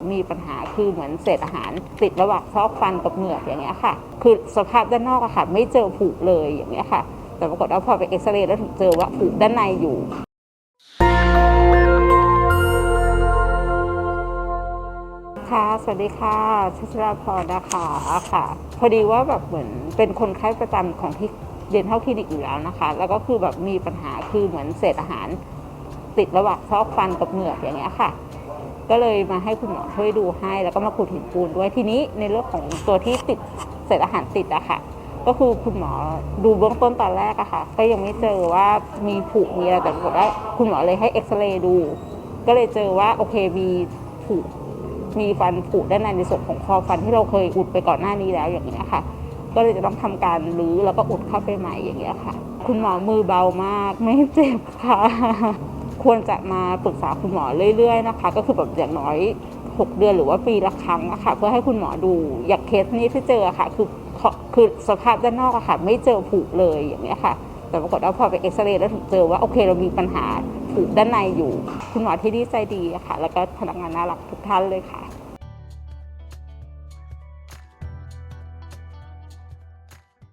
มีปัญหาคือเหมือนเศษอาหารติดระหว่างซอกฟันกับเหงือกอย่างเงี้ยค่ะ คือสภาพด้านนอกอะค่ะ ไม่เจอผุเลยอย่างเงี้ยค่ะ แต่ปรากฏว่าพอไปเอ็กซเรย์แล้วถึงเจอว่าผุด้านในอยู่ค่ะ สวัสดีค่ะชัชราพรนะคะค่ะ พอดีว่าแบบเหมือนเป็นคนไข้ประจำของที่เรียนเท่าคลินิกอยู่แล้วนะคะ แล้วก็คือแบบมีปัญหาคือเหมือนเศษอาหารติดระหว่างซอกฟันกับเหงือกอย่างเงี้ยค่ะ ก็เลยมาให้คุณหมอช่วยดูให้ แล้วก็มาขูดหินปูนด้วยทีนี้ในเรื่องของตัวที่ติดเศษอาหารติดอะค่ะก็คือคุณหมอดูเบื้องต้นตอนแรกอะค่ะ ก็ยังไม่เจอว่ามีผุมีอะไรแต่ปรากฏว่าคุณหมอเลยให้เอ็กซเรย์ดู ก็เลยเจอว่าโอเคมีผุมีฟันผุด้านในในส่วนของคอฟันที่เราเคยอุดไปก่อนหน้านี้แล้วอย่างเงี้ยค่ะ ก็เลยจะต้องทำการรื้อแล้วก็อุดเข้าไปใหม่อย่างเงี้ยค่ะ คุณหมอมือเบามากไม่เจ็บค่ะ ควรจะมาปรึกษาคุณหมอเรื่อยๆนะคะ ก็คือแบบอย่างน้อย 6 เดือนหรือว่าปีละครั้งอะค่ะ เพื่อให้คุณหมอดูอย่างเคสนี้ที่เจอค่ะ คือคือสภาพด้านนอกอะค่ะ ไม่เจอผุเลยอย่างเงี้ยค่ะ แต่ปรากฏว่าพอไปเอ็กซเรย์แล้วถึงเจอว่าโอเคเรามีปัญหาผุด้านในอยู่ คุณหมอที่นี่ใจดีอะค่ะ แล้วก็พนักงานน่ารักทุกท่านเลยค่ะ